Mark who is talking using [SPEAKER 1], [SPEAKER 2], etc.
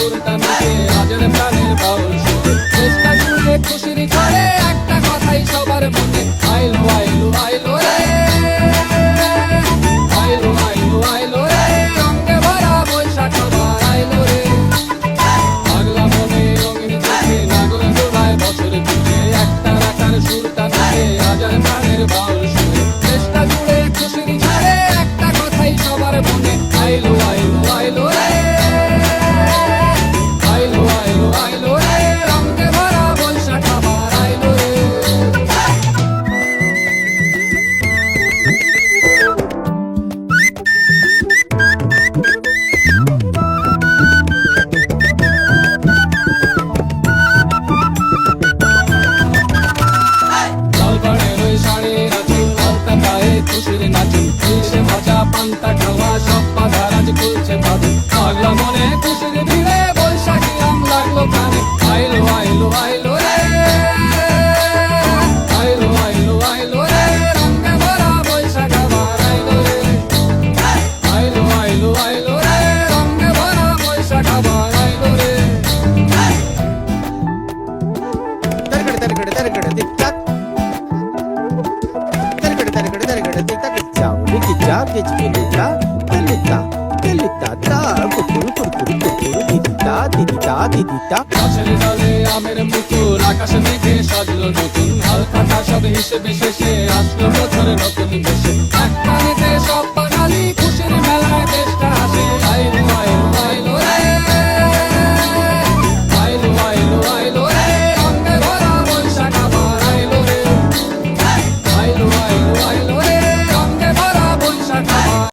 [SPEAKER 1] সুলতানকে হাজার প্রাণের বংশ চেষ্টা জুড়ে খুশির করে একটা কথাই সবার মনে। আইলো আইলো আইলো রে। আইলো আইলো আইলো রে। রঙে ভরা বৈশাখ আমার আইলো রে। পাগলা মনে রঙিন চোখে নাগর জোড়ায় বছর পিছে একটা রাখার সুলতানকে হাজার প্রাণের বংশ গায়ে খুশির নাচি খুলছে ভাজা পান্তা খাওয়া, সব বাধা রাজ খুলছে ভাজু পাগলা মনে খুশি
[SPEAKER 2] গিতা গেজ গেলিতা গেলিতা গেলিতা তা কুকুর কুকুর কুকুর দিদিতা দিদিতা দিদিতা
[SPEAKER 1] গাছের ডালে আমের মুকুল আকাশ মেঘে সাজলো নতুন, হালকা সব হিসেবে শেষে আসলো বছর নতুন